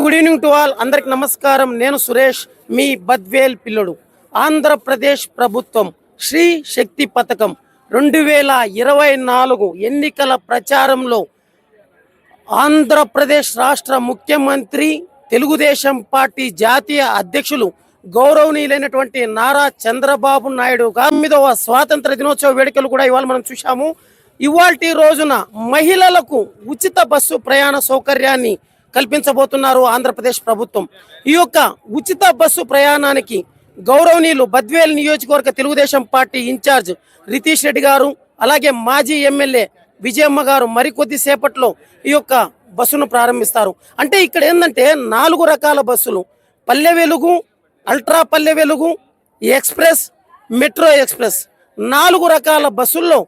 Good evening to all అందరికి నమస్కారం. నేను సురేష్ మీ బద్వేల్ పిల్లడు. ఆంధ్రప్రదేశ్ ప్రభుత్వం శ్రీ శక్తి పథకం రెండు వేల ఇరవై నాలుగు ఎన్నికల ప్రచారంలో ఆంధ్రప్రదేశ్ రాష్ట్ర ముఖ్యమంత్రి తెలుగుదేశం పార్టీ జాతీయ అధ్యక్షులు గౌరవనీయులైనటువంటి నారా చంద్రబాబు నాయుడు తొమ్మిదవ స్వాతంత్ర దినోత్సవ వేడుకలు కూడా ఇవాళ మనం చూశాము. ఇవాల్టి రోజున మహిళలకు ఉచిత బస్సు ప్రయాణ సౌకర్యాన్ని కల్పించబోతున్నారు ఆంధ్రప్రదేశ్ ప్రభుత్వం. ఈ యొక్క ఉచిత బస్సు ప్రయాణానికి గౌరవనీయులు బద్వేల్ నియోజకవర్గ తెలుగుదేశం పార్టీ ఇన్ఛార్జ్ రితీష్ రెడ్డి గారు అలాగే మాజీ ఎమ్మెల్యే విజయమ్మ గారు మరికొద్ది సేపట్లో ఈ యొక్క బస్సును ప్రారంభిస్తారు. అంటే ఇక్కడ ఏంటంటే నాలుగు రకాల బస్సులు. Palle Velugu ultra Palle Velugu express metro express. నాలుగు రకాల బస్సుల్లో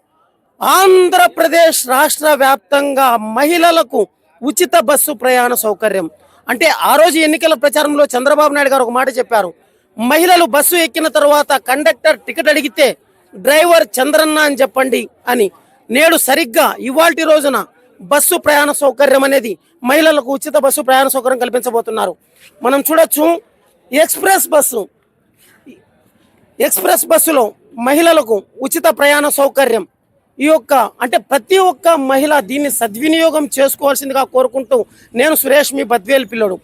ఆంధ్రప్రదేశ్ రాష్ట్ర వ్యాప్తంగా మహిళలకు ఉచిత బస్సు ప్రయాణ సౌకర్యం. అంటే ఆ రోజు ఎన్నికల ప్రచారంలో చంద్రబాబు నాయుడు గారు ఒక మాట చెప్పారు. మహిళలు బస్సు ఎక్కిన తర్వాత కండక్టర్ టికెట్ అడిగితే డ్రైవర్ చంద్రన్న అని చెప్పండి అని. నేడు సరిగ్గా ఇవాల్టి రోజున బస్సు ప్రయాణ సౌకర్యం అనేది మహిళలకు ఉచిత బస్సు ప్రయాణ సౌకర్యం కల్పించబోతున్నారు. మనం చూడొచ్చు ఎక్స్ప్రెస్ బస్సు. ఎక్స్ప్రెస్ బస్సులో మహిళలకు ఉచిత ప్రయాణ సౌకర్యం. ఈ యొక్క అంటే ప్రతి ఒక్క మహిళ దీన్ని సద్వినియోగం చేసుకోవాల్సిందిగా కోరుకుంటూ నేను సురేష్ మీ బద్వేల్ పిల్లడు.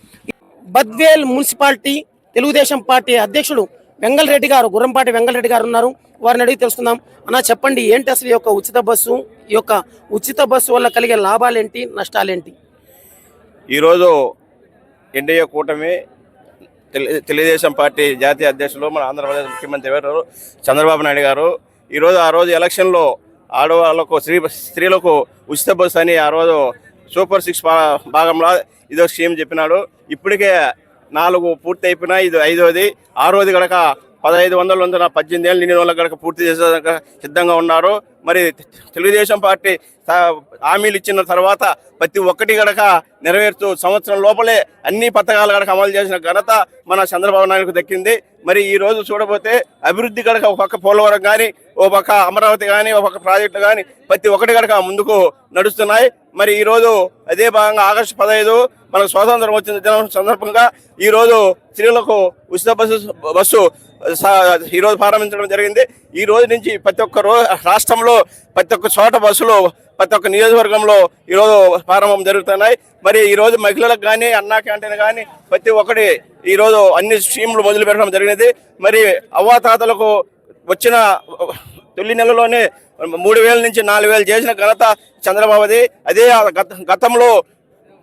బద్వేల్ మున్సిపాలిటీ తెలుగుదేశం పార్టీ అధ్యక్షుడు వెంగళరెడ్డి గారు గుర్రంపాటి వెంగళరెడ్డి గారు ఉన్నారు. వారిని అడిగి తెలుసుకుందాం. అన్న చెప్పండి ఏంటి అసలు ఈ యొక్క ఉచిత బస్సు? ఈ యొక్క ఉచిత బస్సు వల్ల కలిగే లాభాలేంటి నష్టాలేంటి? ఈరోజు ఎన్డీఏ కూటమి తెలు- తెలుగుదేశం పార్టీ జాతీయ అధ్యక్షులు మన ఆంధ్రప్రదేశ్ ముఖ్యమంత్రి గారు చంద్రబాబు నాయుడు గారు. ఈరోజు ఆ రోజు ఎలక్షన్లో ఆడవాళ్ళకు స్త్రీ స్త్రీలకు ఉచిత బస్సు అని ఆ రోజు సూపర్ సిక్స్ భాగంలో ఇదో స్కీమ్ చెప్పినాడు. ఇప్పటికే నాలుగు పూర్తి అయిపోయినా ఇది ఐదోది. ఆరోది గడక పదహైదు వందల వందల పద్దెనిమిది ఏళ్ళు నిండిన వాళ్ళకి పూర్తి చేసేదాకా సిద్ధంగా ఉన్నారు. మరి తెలుగుదేశం పార్టీ హామీలు ఇచ్చిన తర్వాత ప్రతి ఒక్కటి గడక నెరవేర్చు సంవత్సరం లోపలే అన్ని పథకాలు గడక అమలు చేసిన ఘనత మన చంద్రబాబు నాయుడుకు దక్కింది. మరి ఈ రోజు చూడబోతే అభివృద్ధి గడక ఒక పక్క పోలవరం కానీ ఓ పక్క అమరావతి కానీ ఒక పక్క ప్రాజెక్టులు కానీ ప్రతి ఒక్కటి గడక ముందుకు నడుస్తున్నాయి. మరి ఈ రోజు అదే భాగంగా ఆగస్టు పదహైదు మనకు స్వాతంత్రం వచ్చిన దినం సందర్భంగా ఈ రోజు స్త్రీలకు ఉచిత బస్సు బస్సు సా- ఈ రోజు ప్రారంభించడం జరిగింది. ఈ రోజు నుంచి ప్రతి ఒక్క రో రాష్ట్రంలో ప్రతి ఒక్క చోట బస్సులు ప్రతి ఒక్క నియోజకవర్గంలో ఈరోజు ప్రారంభం జరుగుతున్నాయి. మరి ఈ రోజు మహిళలకు కానీ అన్నా క్యాంటీన్ కానీ ప్రతి ఒక్కటి ఈ రోజు అన్ని స్కీములు మొదలు పెట్టడం జరిగినది. మరి అవ్వాతాతలకు వచ్చిన తొలి నెలలోనే మూడు వేల నుంచి నాలుగు వేలు చేసిన ఘనత చంద్రబాబుది. అదే ఆ గత గతంలో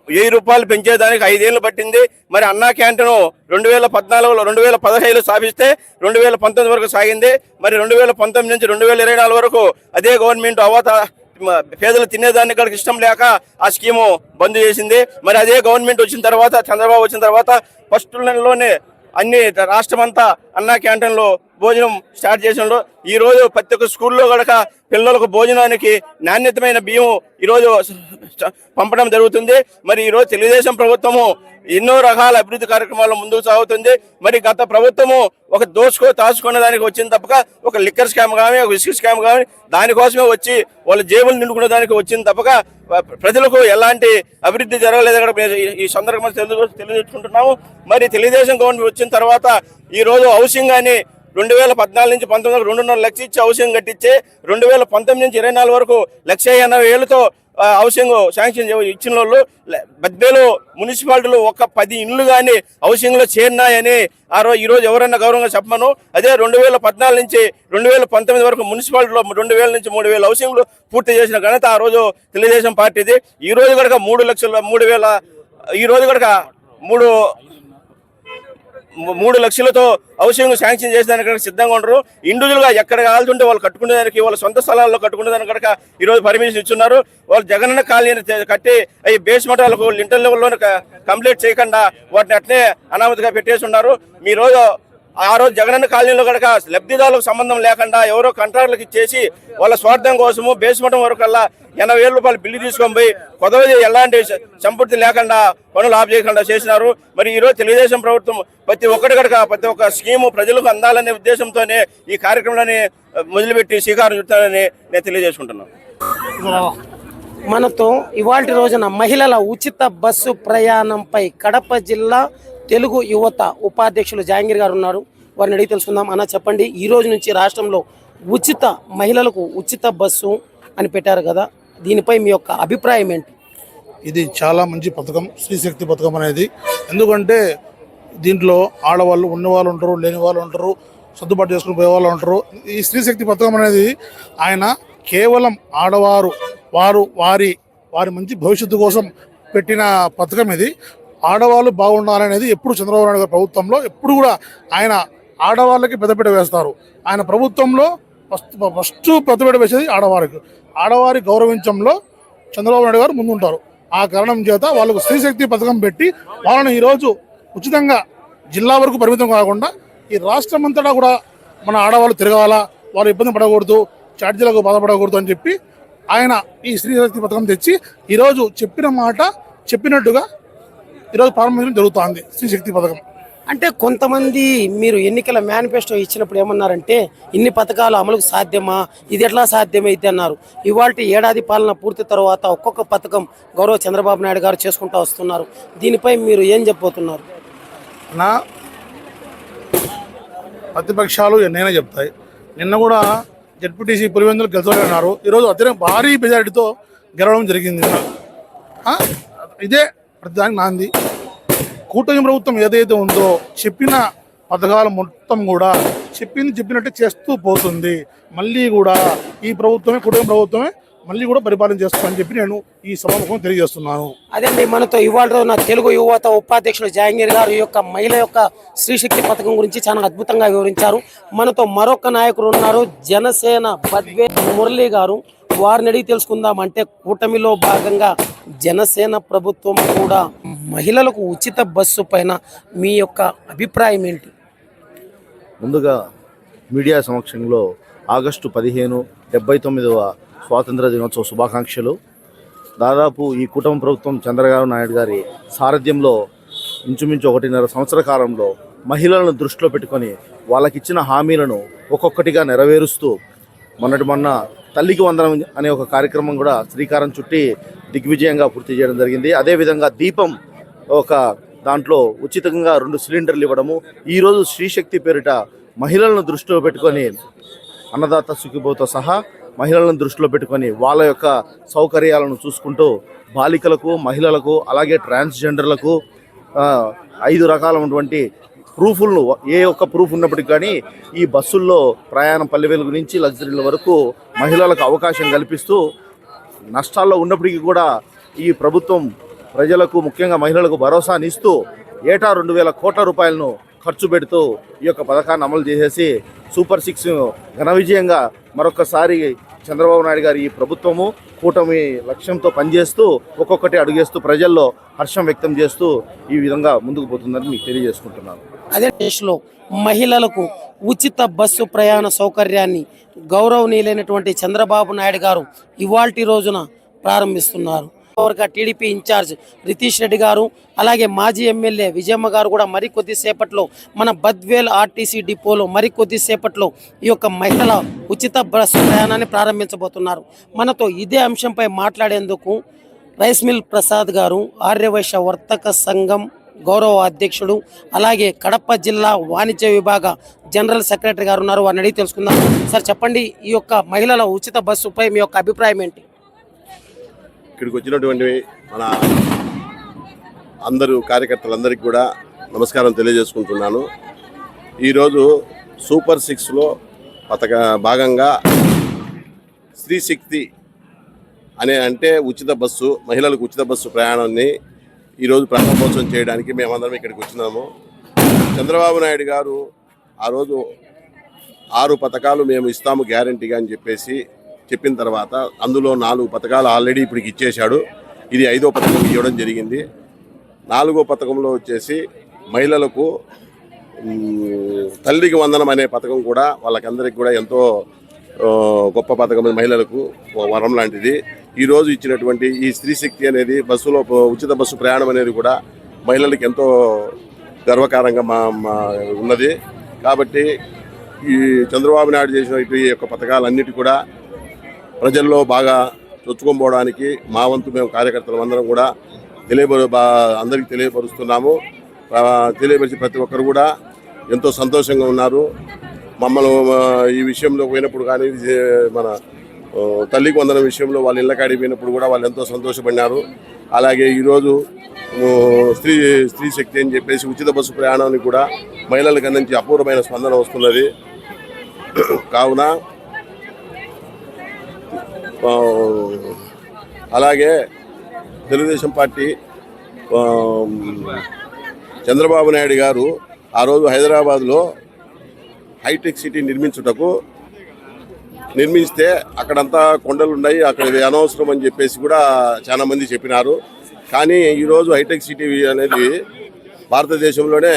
వెయ్యి రూపాయలు పెంచేదానికి ఐదేళ్ళు పట్టింది. మరి అన్నా క్యాంటీన్ రెండు వేల పద్నాలుగులో రెండు వేల పదహైదులో స్థాపిస్తే రెండు వేల పంతొమ్మిది వరకు సాగింది. మరి రెండు వేల పంతొమ్మిది నుంచి రెండు వేల ఇరవై నాలుగు వరకు అదే గవర్నమెంట్ అవత పేదలు తినేదానికి కూడా ఇష్టం లేక ఆ స్కీము బంద్ చేసింది. మరి అదే గవర్నమెంట్ వచ్చిన తర్వాత చంద్రబాబు వచ్చిన తర్వాత ఫస్ట్ నెలలోనే అన్ని రాష్ట్రం అంతా అన్నా క్యాంటీన్లో భోజనం స్టార్ట్ చేసినాడు ఈరోజు ప్రతి ఒక్క స్కూల్లో గడక పిల్లలకు భోజనానికి నాణ్యతమైన బియ్యం ఈరోజు పంపడం జరుగుతుంది. మరి ఈరోజు తెలుగుదేశం ప్రభుత్వము ఎన్నో రకాల అభివృద్ధి కార్యక్రమాలు ముందుకు సాగుతుంది. మరి గత ప్రభుత్వము ఒక దోచుకో దాచుకునే దానికి వచ్చింది తప్పక ఒక లిక్కర్ స్కామ్ కానీ ఒక విస్కీ స్కామ్ కానీ దానికోసమే వచ్చి వాళ్ళ జేబులు నిండుకునే దానికి వచ్చింది తప్పక. ప్రజలకు ఎలాంటి అభివృద్ధి జరగలేదు కూడా ఈ- సందర్భంగా తెలుగు తెలియజేసుకుంటున్నాము. మరి తెలుగుదేశం గవర్నమెంట్ వచ్చిన తర్వాత ఈరోజు హౌసింగ్ కానీ రెండు వేల పద్నాలుగు నుంచి పంతొమ్మిది వరకు రెండున్నర లక్ష ఇచ్చి హౌసింగ్ కట్టించి రెండు వేల పంతొమ్మిది నుంచి ఇరవై నాలుగు వరకు లక్ష ఎనభై ఏళ్ళతో హౌసింగ్ శాంక్షన్ ఇచ్చిన వాళ్ళు లే- మున్సిపాలిటీలు ఒక పది ఇండ్లు కానీ హౌసింగ్లో చేరినాయని ఆ రోజు ఈరోజు ఎవరైనా గౌరవంగా చెప్పమను. అదే రెండు వేల పద్నాలుగు నుంచి రెండు వేల పంతొమ్మిది వరకు మున్సిపాలిటీలో రెండు వేల నుంచి మూడు వేల హౌసింగ్లు పూర్తి చేసిన ఘనత ఆ రోజు తెలుగుదేశం పార్టీది. ఈ రోజు కనుక మూడు లక్షల మూడు వేల ఈ రోజు కనుక మూడు మూడు లక్షలతో హౌసింగ్ శాంక్షన్ చేసేదానికి కనుక సిద్ధంగా ఉండరు. ఇండివిజువల్గా ఎక్కడ కావాల్సింటే వాళ్ళు కట్టుకునేదానికి వాళ్ళ సొంత స్థలాల్లో కట్టుకునే దానికి కనుక ఈరోజు పర్మిషన్ ఇచ్చున్నారు. వాళ్ళు జగనన్న కాలనీ కట్టి అవి బేస్ మఠాలకు లింటర్ లెవెల్లోనే కంప్లీట్ చేయకుండా వాటిని అట్నే అనామతిగా పెట్టేసి ఉన్నారు. మీ రోజు ఆ రోజు జగనన్న కాలనీలో కనుక లబ్ధిదారులకు సంబంధం లేకుండా ఎవరో కాంట్రాక్టులకు ఇచ్చేసి వాళ్ళ స్వార్థం కోసము బేస్మెంట్ వరకల్లా ఎనభై వేల రూపాయలు బిల్లు తీసుకొని పోయి కొదవది ఎలాంటి సంపూర్తి లేకుండా పనులు ఆఫ్ చేయకుండా చేసినారు. మరి ఈరోజు తెలుగుదేశం ప్రభుత్వం ప్రతి ఒక్కటి కనుక ప్రతి ఒక్క స్కీము ప్రజలకు అందాలనే ఉద్దేశంతోనే ఈ కార్యక్రమాన్ని మొదలుపెట్టి శ్రీకారం చుట్టాలని నేను తెలియజేసుకుంటున్నాను. మనతో ఇవాళ రోజున మహిళల ఉచిత బస్సు ప్రయాణంపై కడప జిల్లా తెలుగు యువత ఉపాధ్యక్షులు జహాంగీర్ గారు ఉన్నారు. వారిని అడిగి తెలుసుకుందాం. అన్న చెప్పండి ఈ రోజు నుంచి రాష్ట్రంలో ఉచిత మహిళలకు ఉచిత బస్సు అని పెట్టారు కదా. దీనిపై మీ యొక్క అభిప్రాయం ఏంటి? ఇది చాలా మంచి పథకం స్త్రీశక్తి పథకం అనేది. ఎందుకంటే దీంట్లో ఆడవాళ్ళు ఉన్నవాళ్ళు ఉంటారు లేని వాళ్ళు ఉంటారు సర్దుబాటు చేసుకుని పోయే వాళ్ళు ఉంటారు. ఈ స్త్రీశక్తి పథకం అనేది ఆయన కేవలం ఆడవారు వారు వారి వారి మంచి భవిష్యత్తు కోసం పెట్టిన పథకం ఇది. ఆడవాళ్ళు బాగుండాలనేది ఎప్పుడు చంద్రబాబు నాయుడు గారి ప్రభుత్వంలో ఎప్పుడు కూడా ఆయన ఆడవాళ్ళకి పెద్దపీట వేస్తారు. ఆయన ప్రభుత్వంలో ఫస్ట్ ఫస్ట్ ప్రతిభట వేసేది ఆడవారికి. ఆడవారి గౌరవించంలో చంద్రబాబు నాయుడు గారు ముందుంటారు. ఆ కారణం చేత వాళ్ళకు స్త్రీశక్తి పథకం పెట్టి వాళ్ళని ఈరోజు ఉచితంగా జిల్లా వరకు పరిమితం కాకుండా ఈ రాష్ట్రం అంతటా కూడా మన ఆడవాళ్ళు తిరగాల వాళ్ళు ఇబ్బంది పడకూడదు ఛార్జీలకు బాధపడకూడదు అని చెప్పి ఆయన ఈ స్త్రీశక్తి పథకం తెచ్చి ఈరోజు చెప్పిన మాట చెప్పినట్టుగా ఈరోజు ప్రారంభించడం జరుగుతోంది స్త్రీశక్తి పథకం. అంటే కొంతమంది మీరు ఎన్నికల మేనిఫెస్టో ఇచ్చినప్పుడు ఏమన్నారంటే ఇన్ని పథకాలు అమలుకు సాధ్యమా? ఇది ఎట్లా సాధ్యమైతే అన్నారు. ఇవాళ ఏడాది పాలన పూర్తి తర్వాత ఒక్కొక్క పథకం గౌరవ చంద్రబాబు నాయుడు గారు చేసుకుంటూ వస్తున్నారు. దీనిపై మీరు ఏం చెప్పబోతున్నారు? నా ప్రతిపక్షాలు ఎన్నైనా చెప్తాయి. నిన్న కూడా జడ్పీటీసీ పులివెందులు గెలుచున్నారు ఈరోజు అత్యంత భారీ మెజారిటీతో గెలవడం జరిగింది. ఇదే ప్రతిదానికి నాంది. కూటమి ప్రభుత్వం ఏదైతే ఉందో చెప్పిన పథకాలు మొత్తం కూడా చెప్పింది చెప్పినట్టే చేస్తూ పోతుంది. మళ్ళీ కూడా ఈ ప్రభుత్వమే కుటుంబ ప్రభుత్వమే మళ్ళీ కూడా పరిపాలన చేస్తామని చెప్పి నేను ఈ సభాముఖం తెలియజేస్తున్నాను. అదే మనతో ఇవాళ రోజున తెలుగు యువత ఉపాధ్యక్షుడు జాంగీర్ గారు ఈ యొక్క మహిళ యొక్క శ్రీశక్తి పథకం గురించి చాలా అద్భుతంగా వివరించారు. మనతో మరొక నాయకుడు ఉన్నారు జనసేన బద్వే మురళి గారు. వారిని అడిగి తెలుసుకుందాం అంటే కూటమిలో భాగంగా జనసేన ప్రభుత్వం కూడా మహిళలకు ఉచిత బస్సు పైన మీ యొక్క అభిప్రాయం ఏంటి? ముందుగా మీడియా సమక్షంలో ఆగస్టు పదిహేను డెబ్బై తొమ్మిదవ స్వాతంత్ర దినోత్సవ శుభాకాంక్షలు. దాదాపు ఈ కుటుంబ ప్రభుత్వం చంద్రబాబు నాయుడు గారి సారథ్యంలో ఇంచుమించు ఒకటిన్నర సంవత్సర కాలంలో మహిళలను దృష్టిలో పెట్టుకొని వాళ్ళకిచ్చిన హామీలను ఒక్కొక్కటిగా నెరవేరుస్తూ మొన్నటి మొన్న తల్లికి వందనం అనే ఒక కార్యక్రమం కూడా శ్రీకారం చుట్టి దిగ్విజయంగా పూర్తి చేయడం జరిగింది. అదేవిధంగా దీపం ఒక దాంట్లో ఉచితంగా రెండు సిలిండర్లు ఇవ్వడము ఈరోజు శ్రీశక్తి పేరిట మహిళలను దృష్టిలో పెట్టుకొని అన్నదాత సుఖిబోతో సహా మహిళలను దృష్టిలో పెట్టుకొని వాళ్ళ యొక్క సౌకర్యాలను చూసుకుంటూ బాలికలకు మహిళలకు అలాగే ట్రాన్స్జెండర్లకు ఐదు రకాలైనటువంటి ప్రూఫులను ఏ ఒక్క ప్రూఫ్ ఉన్నప్పటికీ కానీ ఈ బస్సుల్లో ప్రయాణం పల్లెవేలు నుంచి లగ్జరీల వరకు మహిళలకు అవకాశం కల్పిస్తూ నష్టాల్లో ఉన్నప్పటికీ కూడా ఈ ప్రభుత్వం ప్రజలకు ముఖ్యంగా మహిళలకు భరోసాని ఇస్తూ ఏటా రెండు వేల కోట్ల రూపాయలను ఖర్చు పెడుతూ ఈ యొక్క పథకాన్ని అమలు చేసేసి సూపర్ సిక్స్ ఘన విజయంగా మరొకసారి చంద్రబాబు నాయుడు గారి ఈ ప్రభుత్వము కూటమి లక్ష్యంతో పనిచేస్తూ ఒక్కొక్కటి అడుగేస్తూ ప్రజల్లో హర్షం వ్యక్తం చేస్తూ ఈ విధంగా ముందుకు పోతుందని మీకు తెలియజేసుకుంటున్నాను. అదే దేశంలో మహిళలకు ఉచిత బస్సు ప్రయాణ సౌకర్యాన్ని గౌరవనీయులైనటువంటి చంద్రబాబు నాయుడు గారు ఇవాల్టి రోజున ప్రారంభిస్తున్నారు. టీడీపీ ఇన్ఛార్జ్ రితీష్ రెడ్డి గారు అలాగే మాజీ ఎమ్మెల్యే విజయమ్మ గారు కూడా మరి కొద్దిసేపట్లో మన బద్వేల్ ఆర్టీసీ డిపోలో మరి కొద్దిసేపట్లో ఈ యొక్క మహిళల ఉచిత బస్సు ప్రయాణాన్ని ప్రారంభించబోతున్నారు. మనతో ఇదే అంశంపై మాట్లాడేందుకు రైస్ మిల్ ప్రసాద్ గారు ఆర్యవైశ్య వర్తక సంఘం గౌరవ అధ్యక్షుడు అలాగే కడప జిల్లా వాణిజ్య విభాగ జనరల్ సెక్రటరీ గారు ఉన్నారు. వారిని అడిగి తెలుసుకుందాం. సార్ చెప్పండి ఈ యొక్క మహిళల ఉచిత బస్సుపై మీ యొక్క అభిప్రాయం ఏంటి? ఇక్కడికి వచ్చినటువంటి మన అందరూ కార్యకర్తలందరికీ కూడా నమస్కారం తెలియజేసుకుంటున్నాను. ఈరోజు సూపర్ సిక్స్లో పథక భాగంగా స్త్రీ శక్తి అనే అంటే ఉచిత బస్సు మహిళలకు ఉచిత బస్సు ప్రయాణాన్ని ఈరోజు ప్రారంభోత్సవం చేయడానికి మేమందరం ఇక్కడికి వచ్చినాము. చంద్రబాబు నాయుడు గారు ఆ రోజు ఆరు పథకాలు మేము ఇస్తాము గ్యారంటీగా అని చెప్పేసి చెప్పిన తర్వాత అందులో నాలుగు పథకాలు ఆల్రెడీ ఇప్పటికి ఇచ్చేశాడు. ఇది ఐదో పథకం ఇవ్వడం జరిగింది. నాలుగో పథకంలో వచ్చేసి మహిళలకు తల్లికి వందనం అనే పథకం కూడా వాళ్ళకందరికి కూడా ఎంతో గొప్ప పథకం మహిళలకు వరం లాంటిది. ఈరోజు ఇచ్చినటువంటి ఈ స్త్రీ శక్తి అనేది బస్సులో ఉచిత బస్సు ప్రయాణం అనేది కూడా మహిళలకు ఎంతో గర్వకారంగా మా ఉన్నది. కాబట్టి ఈ చంద్రబాబు నాయుడు చేసిన ఈ యొక్క పథకాలన్నిటి కూడా ప్రజల్లో బాగా చొచ్చుకొని పోవడానికి మా వంతు మేము కార్యకర్తలు అందరం కూడా తెలియపరు అందరికీ తెలియపరుస్తున్నాము. తెలియపరిచి ప్రతి ఒక్కరు కూడా ఎంతో సంతోషంగా ఉన్నారు. మమ్మల్ని ఈ విషయంలో పోయినప్పుడు కానీ మన తల్లికి వందన విషయంలో వాళ్ళ ఇళ్ళకి కాడికి కూడా వాళ్ళు ఎంతో సంతోషపడినారు. అలాగే ఈరోజు స్త్రీ స్త్రీ శక్తి అని చెప్పేసి ఉచిత బస్సు ప్రయాణానికి కూడా మహిళలకు అందించి అపూర్వమైన స్పందన వస్తున్నది. కావున అలాగే తెలుగుదేశం పార్టీ చంద్రబాబు నాయుడు గారు ఆ రోజు హైదరాబాద్లో హైటెక్ సిటీ నిర్మించుటకు నిర్మిస్తే అక్కడంతా కొండలు ఉన్నాయి అక్కడ ఇది అనవసరం అని చెప్పేసి కూడా చాలా మంది చెప్పినారు. కానీ ఈరోజు హైటెక్ సిటీ అనేది భారతదేశంలోనే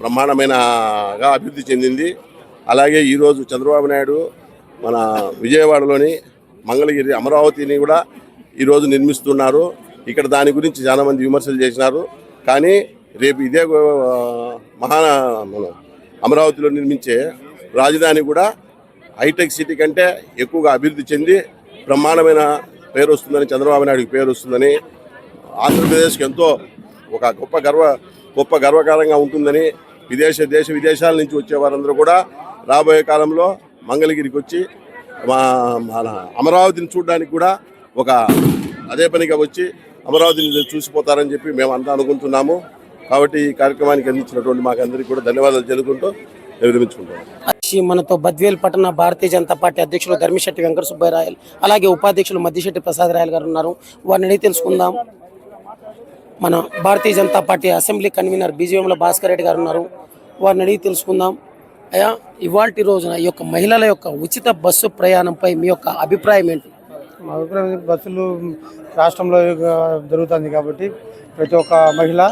బ్రహ్మాండమైనగా అభివృద్ధి చెందింది. అలాగే ఈరోజు చంద్రబాబు నాయుడు మన విజయవాడలోని మంగళగిరి అమరావతిని కూడా ఈరోజు నిర్మిస్తున్నారు. ఇక్కడ దాని గురించి చాలామంది విమర్శలు చేసినారు. కానీ రేపు ఇదే మహా అమరావతిలో నిర్మించే రాజధాని కూడా హైటెక్ సిటీ కంటే ఎక్కువగా అభివృద్ధి చెంది బ్రహ్మాండమైన పేరు వస్తుందని చంద్రబాబు నాయుడికి పేరు వస్తుందని ఆంధ్రప్రదేశ్కి ఎంతో ఒక గొప్ప గర్వ గొప్ప గర్వకారంగా ఉంటుందని విదేశ దేశ విదేశాల నుంచి వచ్చే వారందరూ కూడా రాబోయే కాలంలో మంగళగిరికి వచ్చి మా మన అమరావతిని చూడడానికి కూడా ఒక అదే పనిగా వచ్చి అమరావతిని చూసిపోతారని చెప్పి మేము అంతా అనుకుంటున్నాము. కాబట్టి ఈ కార్యక్రమానికి అందించినటువంటి మాకు అందరికీ కూడా ధన్యవాదాలు తెలుపుకుంటూ విరమించుకుంటాం మనతో బద్వేల్ పట్టణ భారతీయ జనతా పార్టీ అధ్యక్షులు ధర్మిశెట్టి వెంకట సుబ్బరాయలు అలాగే ఉపాధ్యక్షులు మద్దిశెట్టి ప్రసాద్ రాయలు గారు ఉన్నారు. వారిని అడిగి తెలుసుకుందాం. మన Bharatiya Janata party assembly convener బీజేఎంలో Bhaskar Reddy గారు ఉన్నారు. వారిని అడిగి తెలుసుకుందాం. అయ్యా ఇవాళ రోజున ఈ యొక్క మహిళల యొక్క ఉచిత బస్సు ప్రయాణంపై మీ యొక్క అభిప్రాయం ఏంటి? మా అభిప్రాయం ఏంటి, బస్సులు రాష్ట్రంలో జరుగుతుంది కాబట్టి ప్రతి ఒక్క మహిళ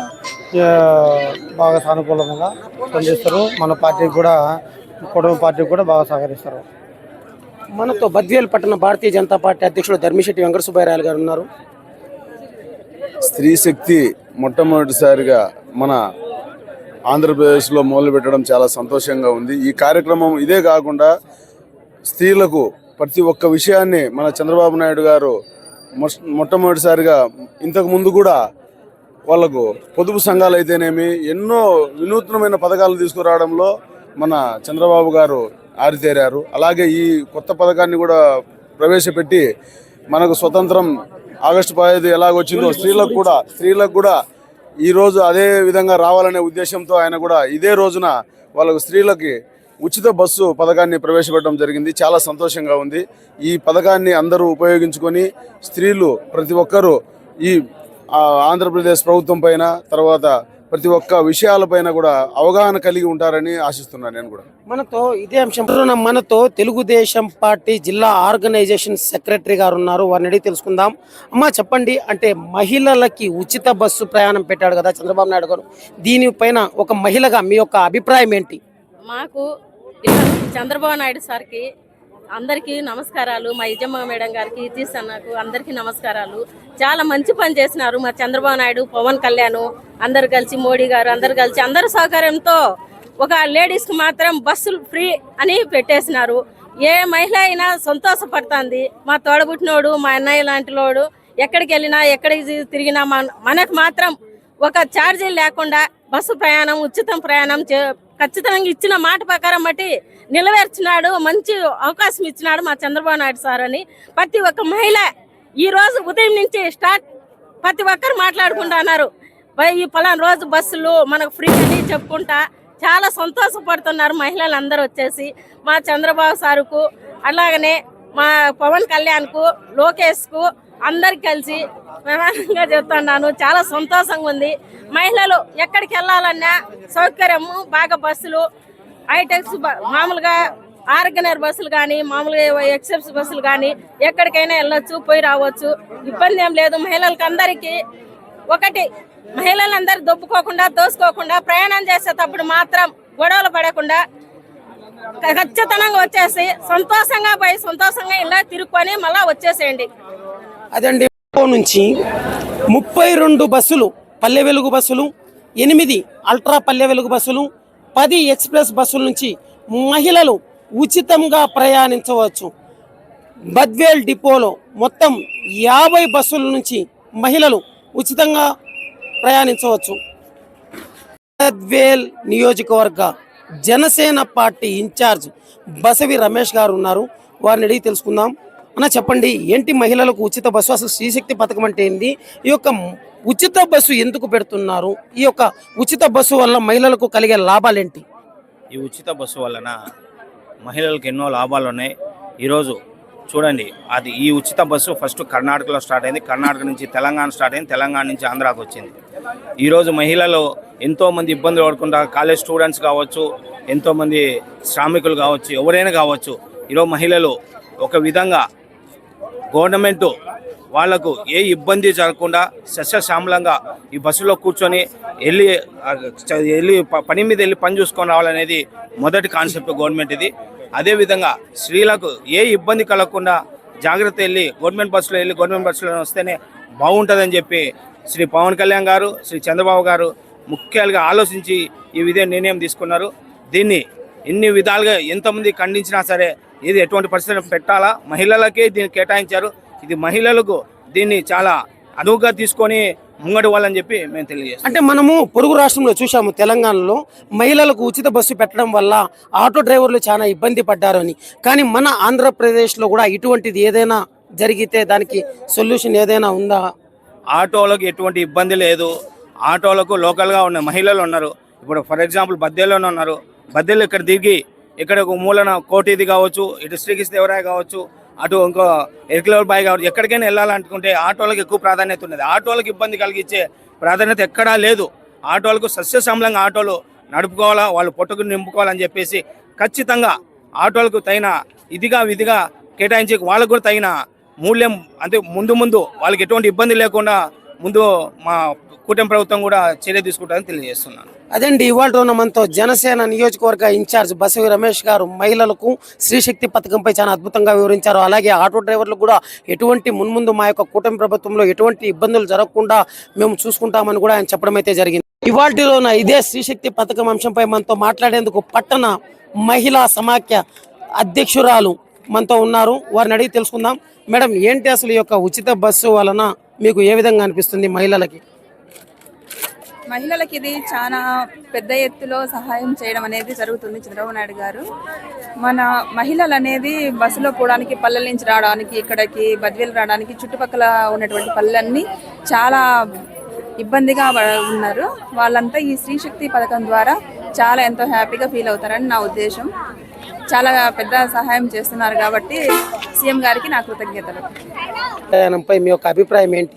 బాగా సానుకూలంగా పనిచేస్తారు. మన పార్టీకి కూడా కుటుంబ పార్టీకి కూడా బాగా సహకరిస్తారు. మనతో బద్వేల్ పట్టణ భారతీయ జనతా పార్టీ అధ్యక్షులు ధర్మిశెట్టి వెంకట సుబ్బరాయలు గారు ఉన్నారు. స్త్రీ శక్తి మొట్టమొదటిసారిగా మన ఆంధ్రప్రదేశ్లో మొదలుపెట్టడం చాలా సంతోషంగా ఉంది. ఈ కార్యక్రమం ఇదే కాకుండా స్త్రీలకు ప్రతి ఒక్క విషయాన్ని మన చంద్రబాబు నాయుడు గారు మొస్- మొట్టమొదటిసారిగా ఇంతకు ముందు కూడా వాళ్ళకు పొదుపు సంఘాలు అయితేనేమి ఎన్నో వినూత్నమైన పథకాలు తీసుకురావడంలో మన చంద్రబాబు గారు ఆరితేరారు. అలాగే ఈ కొత్త పథకాన్ని కూడా ప్రవేశపెట్టి మనకు స్వతంత్రం ఆగస్టు పదహైదు ఎలాగొచ్చిందో స్త్రీలకు కూడా స్త్రీలకు కూడా ఈ రోజు అదే విధంగా రావాలనే ఉద్దేశంతో ఆయన కూడా ఇదే రోజున వాళ్ళకు స్త్రీలకి ఉచిత బస్సు పథకాన్ని ప్రవేశపెట్టడం జరిగింది. చాలా సంతోషంగా ఉంది. ఈ పథకాన్ని అందరూ ఉపయోగించుకొని స్త్రీలు ప్రతి ఒక్కరూ ఈ ఆంధ్రప్రదేశ్ ప్రభుత్వం పైన తర్వాత ప్రతి ఒక్క విషయాలపైన కూడా అవగాహన కలిగి ఉంటారని ఆశిస్తున్నాను నేను కూడా. మనతో ఇదే అంశం. మనతో తెలుగుదేశం పార్టీ జిల్లా ఆర్గనైజేషన్ సెక్రటరీ గారు ఉన్నారు. వారిని అడిగి తెలుసుకుందాం. అమ్మా చెప్పండి. అంటే మహిళలకి ఉచిత బస్సు ప్రయాణం పెట్టాడు కదా చంద్రబాబు నాయుడు గారు. దీనిపైన ఒక మహిళగా మీ యొక్క అభిప్రాయం ఏంటి? మాకు చంద్రబాబు నాయుడు సార్కి అందరికీ నమస్కారాలు. మా యజమ్మ మేడం గారికి ఇతీస్ అన్నకు అందరికీ నమస్కారాలు. చాలా మంచి పని చేసినారు మా చంద్రబాబు నాయుడు పవన్ కళ్యాణ్ అందరు కలిసి మోడీ గారు అందరు కలిసి అందరి సహకారంతో ఒక లేడీస్కి మాత్రం బస్సులు ఫ్రీ అని పెట్టేసినారు. ఏ మహిళ అయినా సంతోషపడుతుంది. మా తోడబుట్టినోడు మా అన్నయ్య లాంటిలోడు ఎక్కడికి వెళ్ళినా ఎక్కడికి తిరిగినా మన మనకు మాత్రం ఒక ఛార్జీలు లేకుండా బస్సు ప్రయాణం ఉచితం ప్రయాణం చే- ఖచ్చితంగా ఇచ్చిన మాట ప్రకారం బట్టి నిలవేర్చినాడు మంచి అవకాశం ఇచ్చినాడు మా చంద్రబాబు నాయుడు సార్ అని. ప్రతి ఒక్క మహిళ ఈ రోజు ఉదయం నుంచి స్టార్ట్ ప్రతి ఒక్కరు మాట్లాడుకుంటున్నారు "బై, ఈ పలానా రోజు బస్సులు మనకు ఫ్రీ అని చెప్పుకుంటా చాలా సంతోషపడుతున్నారు మహిళలు అందరూ వచ్చేసి. మా చంద్రబాబు సారుకు అలాగనే మా పవన్ కళ్యాణ్కు లోకేష్కు అందరికి కలిసి ప్రధానంగా చెప్తున్నాను. చాలా సంతోషంగా ఉంది. మహిళలు ఎక్కడికి వెళ్ళాలన్నా సౌకర్యము బాగా బస్సులు హైటెక్స్ మామూలుగా ఆర్గనర్ బస్సులు కానీ మామూలుగా ఎక్సెప్స్ బస్సులు కానీ ఎక్కడికైనా వెళ్ళొచ్చు పోయి రావచ్చు. ఇబ్బంది ఏం లేదు. మహిళలకు అందరికీ ఒకటి మహిళలందరూ దొబ్బుకోకుండా దోసుకోకుండా ప్రయాణం చేసేటప్పుడు మాత్రం గొడవలు పడకుండా ఖచ్చితంగా వచ్చేసి సంతోషంగా పోయి సంతోషంగా ఇలా తిరుక్కొని మళ్ళా వచ్చేసేయండి. అదండి. నుంచి ముప్పై రెండు బస్సులు పల్లె వెలుగు బస్సులు ఎనిమిది అల్ట్రా పల్లె వెలుగు బస్సులు పది ఎక్స్ప్రెస్ బస్సుల నుంచి మహిళలు ఉచితంగా ప్రయాణించవచ్చు. బద్వేల్ డిపోలో మొత్తం యాభై బస్సుల నుంచి మహిళలు ఉచితంగా ప్రయాణించవచ్చు. బద్వేల్ నియోజకవర్గ జనసేన పార్టీ ఇన్ఛార్జ్ బసవి రమేష్ గారు ఉన్నారు. వారిని అడిగి తెలుసుకుందాం. అన్న చెప్పండి ఏంటి మహిళలకు ఉచిత బస్సు? అసలు శ్రీశక్తి పథకం అంటే ఏంటి ఈ యొక్క ఉచిత బస్సు ఎందుకు పెడుతున్నారు? ఈ యొక్క ఉచిత బస్సు వల్ల మహిళలకు కలిగే లాభాలేంటి ఈ ఉచిత బస్సు వలన మహిళలకు ఎన్నో లాభాలు ఉన్నాయి. ఈరోజు చూడండి అది ఈ ఉచిత బస్సు ఫస్ట్ కర్ణాటకలో స్టార్ట్ అయింది. కర్ణాటక నుంచి తెలంగాణ స్టార్ట్ అయింది. తెలంగాణ నుంచి ఆంధ్రాకు వచ్చింది. ఈరోజు మహిళలు ఎంతోమంది ఇబ్బందులు పడుకుంటారు కాలేజ్ స్టూడెంట్స్ కావచ్చు ఎంతోమంది శ్రామికులు కావచ్చు ఎవరైనా కావచ్చు ఈరోజు మహిళలు ఒక విధంగా గవర్నమెంట్ వాళ్ళకు ఏ ఇబ్బంది జరగకుండా సస్యశ్యామలంగా ఈ బస్సులో కూర్చొని వెళ్ళి వెళ్ళి పని మీద వెళ్ళి పని చూసుకొని రావాలనేది మొదటి కాన్సెప్ట్ గవర్నమెంట్ ఇది. అదేవిధంగా స్త్రీలకు ఏ ఇబ్బంది కలగకుండా జాగ్రత్త వెళ్ళి గవర్నమెంట్ బస్సులో వెళ్ళి గవర్నమెంట్ బస్సులో వస్తేనే బాగుంటుందని చెప్పి శ్రీ పవన్ కళ్యాణ్ గారు శ్రీ చంద్రబాబు గారు ముఖ్యాలుగా ఆలోచించి ఈ విధంగా నిర్ణయం తీసుకున్నారు. దీన్ని ఎన్ని విధాలుగా ఎంతమంది ఖండించినా సరే ఇది ఎటువంటి పరిస్థితులు పెట్టాలా? మహిళలకే దీన్ని కేటాయించారు. ఇది మహిళలకు దీన్ని చాలా అనువుగా తీసుకొని ముంగడి వాళ్ళని చెప్పి మేము తెలియజేస్తాం అంటే మనము పొరుగు రాష్ట్రంలో చూసాము తెలంగాణలో మహిళలకు ఉచిత బస్సు పెట్టడం వల్ల ఆటో డ్రైవర్లు చాలా ఇబ్బంది పడ్డారు అని కానీ మన ఆంధ్రప్రదేశ్లో కూడా ఇటువంటిది ఏదైనా జరిగితే దానికి సొల్యూషన్ ఏదైనా ఉందా? ఆటోలకు ఎటువంటి ఇబ్బంది లేదు. ఆటోలకు లోకల్గా ఉన్న మహిళలు ఉన్నారు. ఇప్పుడు ఫర్ ఎగ్జాంపుల్ బద్దెలోనే ఉన్నారు. బద్దెలు ఇక్కడ దిగి ఇక్కడ ఒక మూలన కోటిది కావచ్చు ఇటు శ్రీకృష్ణదేవరాయ కావచ్చు అటు ఇంకో ఎర్కిలవర్ బాయ్ కావచ్చు ఎక్కడికైనా వెళ్ళాలనుకుంటే ఆటోలకు ఎక్కువ ప్రాధాన్యత ఉన్నది. ఆటోలకు ఇబ్బంది కలిగించే ప్రాధాన్యత ఎక్కడా లేదు. ఆటోలకు సస్యశమలంగా ఆటోలు నడుపుకోవాలా వాళ్ళు పొట్టుకు నింపుకోవాలని చెప్పేసి ఖచ్చితంగా ఆటోలకు తగిన ఇదిగా విధిగా కేటాయించి వాళ్ళకు కూడా తగిన మూల్యం అంటే ముందు ముందు వాళ్ళకి ఎటువంటి ఇబ్బంది లేకుండా ముందు మా కూటమి ప్రభుత్వం కూడా చర్య తీసుకుంటారని తెలియజేస్తున్నాను. అదండి ఇవాళ ఉన్న మనతో జనసేన నియోజకవర్గ ఇన్ఛార్జ్ బసవి రమేష్ గారు మహిళలకు శ్రీశక్తి పథకంపై చాలా అద్భుతంగా వివరించారు. అలాగే ఆటో డ్రైవర్లకు కూడా ఎటువంటి మున్ముందు మా యొక్క కూటమి ప్రభుత్వంలో ఎటువంటి ఇబ్బందులు జరగకుండా మేము చూసుకుంటామని కూడా ఆయన చెప్పడం అయితే జరిగింది. ఇవాళలోన ఇదే శ్రీశక్తి పథకం అంశంపై మనతో మాట్లాడేందుకు పట్టణ మహిళా సమాఖ్య అధ్యక్షురాలు మనతో ఉన్నారు. వారిని అడిగి తెలుసుకుందాం. మేడం ఏంటి అసలు ఈ యొక్క ఉచిత బస్సు వలన మీకు ఏ విధంగా అనిపిస్తుంది మహిళలకి? మహిళలకి ఇది చాలా పెద్ద ఎత్తులో సహాయం చేయడం అనేది జరుగుతుంది చంద్రబాబు నాయుడు గారు. మన మహిళలు అనేది బస్సులో పోవడానికి పల్లెల నుంచి రావడానికి ఇక్కడికి బద్వేలు రావడానికి చుట్టుపక్కల ఉన్నటువంటి పల్లెలన్నీ చాలా ఇబ్బందిగా ఉన్నారు. వాళ్ళంతా ఈ స్త్రీ శక్తి పథకం ద్వారా చాలా ఎంతో హ్యాపీగా ఫీల్ అవుతారని నా ఉద్దేశం. చాలా పెద్ద సహాయం చేస్తున్నారు కాబట్టి సీఎం గారికి నా కృతజ్ఞతలు. ప్రయాణంపై మీ యొక్క అభిప్రాయం ఏంటి?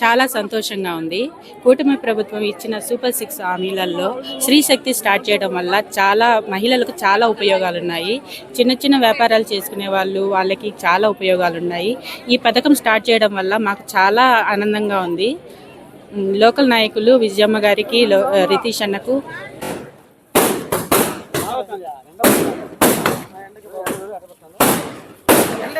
చాలా సంతోషంగా ఉంది. కూటమి ప్రభుత్వం ఇచ్చిన సూపర్ సిక్స్ హామీలలో శక్తి స్టార్ట్ చేయడం వల్ల చాలా మహిళలకు చాలా ఉపయోగాలు ఉన్నాయి చిన్న చిన్న వ్యాపారాలు చేసుకునే వాళ్ళు వాళ్ళకి చాలా ఉపయోగాలు ఉన్నాయి ఈ పథకం స్టార్ట్ చేయడం వల్ల మాకు చాలా ఆనందంగా ఉంది. లోకల్ నాయకులు విజయమ్మ గారికి రితీష్ అన్నకు. ఎండ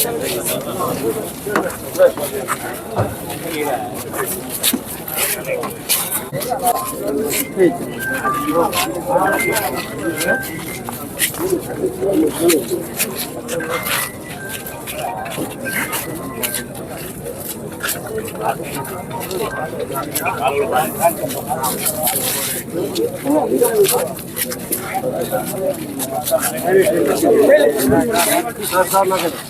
Sarı sarı?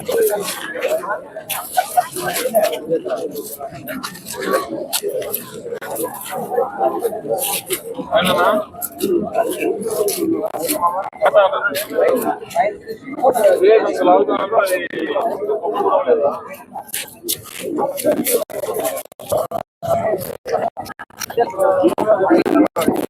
Hello ma'am. What are you doing? I'm going to go to the hospital. I'm going to go to the hospital.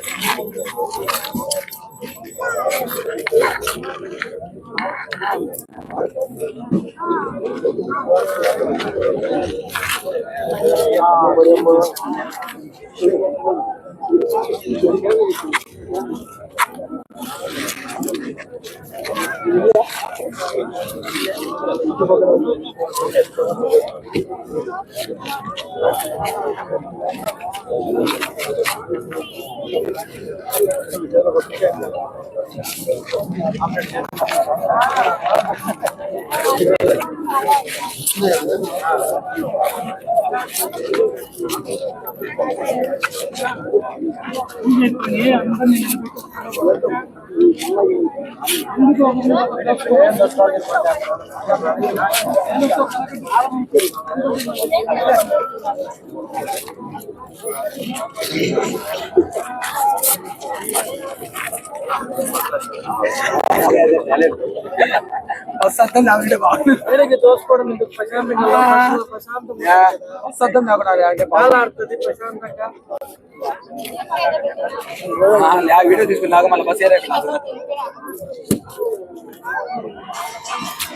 이제 또 예, 안 가면 ప్రశాంతం తాగుంటే బాగుంది. దోసుకోవడం ఎందుకు? ప్రశాంతంగా ప్రశాంతంగా ప్రశాంతం తాగడాలి అంటే బాగా ఆడుతుంది ప్రశాంతంగా. వీడియో తీసుకున్నాక మళ్ళీ బస్ ఏరే